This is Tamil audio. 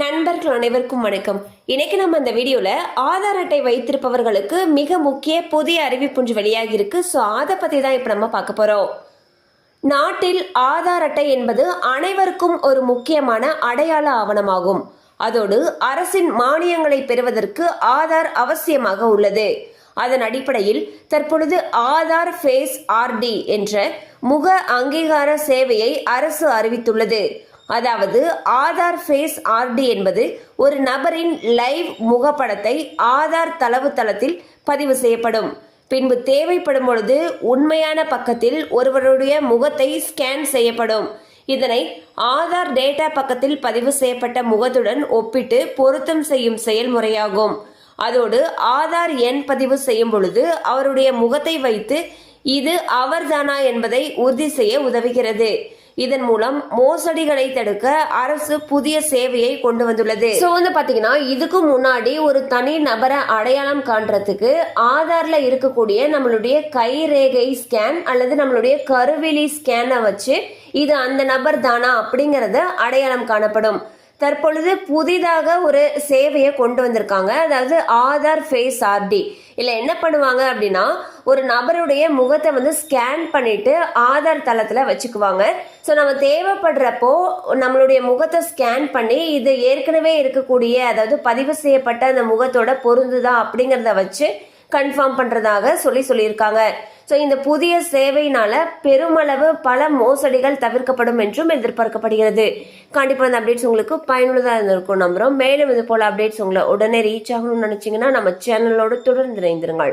நண்பர்கள் அனைவருக்கும் வணக்கம். இன்னைக்கு நம்ம இந்த வீடியோல ஆதார் அட்டை வைத்திருப்பவர்களுக்கு மிக முக்கிய புதிய அறிவிப்பு ஒன்று வெளியாகி இருக்கு. ஸோ அதை பத்தி தான் இப்போ நம்ம பார்க்க போறோம். நாட்டில் ஆதார் அட்டை என்பது அனைவருக்கும் ஒரு முக்கியமான அடையாள ஆவணமாகும். அதோடு அரசின் மானியங்களை பெறுவதற்கு ஆதார் அவசியமாக உள்ளது. அதன் அடிப்படையில் தற்பொழுது ஆதார் ஃபேஸ் ஆர்டி என்ற முக அங்கீகார சேவையை அரசு அறிவித்துள்ளது. அதாவது ஆதார் ஃபேஸ் ஆர்டி என்பது ஒரு நபரின் லைவ் முகப்படத்தை ஆதார் தளவுத்தளத்தில் பதிவு செய்யப்படும். பின்பு தேவைப்படும் பொழுது உண்மையான பக்கத்தில் ஒருவருடைய முகத்தை ஸ்கேன் செய்யப்படும். இதனை ஆதார் டேட்டா பக்கத்தில் பதிவு செய்யப்பட்ட முகத்துடன் ஒப்பிட்டு பொருத்தம் செய்யும் செயல்முறையாகும். அதோடு ஆதார் எண் பதிவு செய்யும் பொழுது அவருடைய முகத்தை வைத்து இது அவர்தானா என்பதை உறுதி செய்ய உதவுகிறது. இதன் மூலம் மோசடிகளை தடுக்க அரசு புதிய சேவையை கொண்டு வந்துள்ளது. ஸோ வந்து பாத்தீங்கன்னா இதுக்கு முன்னாடி ஒரு தனி நபரை அடையாளம் காண்றதுக்கு ஆதார்ல இருக்கக்கூடிய நம்மளுடைய கைரேகை ஸ்கேன் அல்லது நம்மளுடைய கருவிழி ஸ்கேனை வச்சு இது அந்த நபர் தானா அப்படிங்கறத அடையாளம் காணப்படும். தற்பொழுது புதிதாக ஒரு சேவையை கொண்டு வந்திருக்காங்க. அதாவது ஆதார் ஃபேஸ் ஆர்டி இல்லை என்ன பண்ணுவாங்க அப்படின்னா ஒரு நபருடைய முகத்தை வந்து ஸ்கேன் பண்ணிட்டு ஆதார் தளத்தில் வச்சுக்குவாங்க. ஸோ நம்ம தேவைப்படுறப்போ நம்மளுடைய முகத்தை ஸ்கேன் பண்ணி இது ஏற்கனவே இருக்கக்கூடிய அதாவது பதிவு செய்யப்பட்ட அந்த முகத்தோட பொருந்துதா அப்படிங்கிறத வச்சு கன்ஃபார்ம் பண்ணுறதாக சொல்லி சொல்லியிருக்காங்க. ஸோ இந்த புதிய சேவையினால பெருமளவு பல மோசடிகள் தவிர்க்கப்படும் என்றும் எதிர்பார்க்கப்படுகிறது. கண்டிப்பாக இந்த அப்டேட்ஸ் உங்களுக்கு பயனுள்ளதாக இருந்திருக்கும் நம்புகிறோம் மேலும் இது போல் அப்டேட்ஸ் உங்களை உடனே ரீச் ஆகணும்னு நினச்சிங்கன்னா நம்ம சேனலோடு தொடர்ந்து இணைந்திருங்கள்.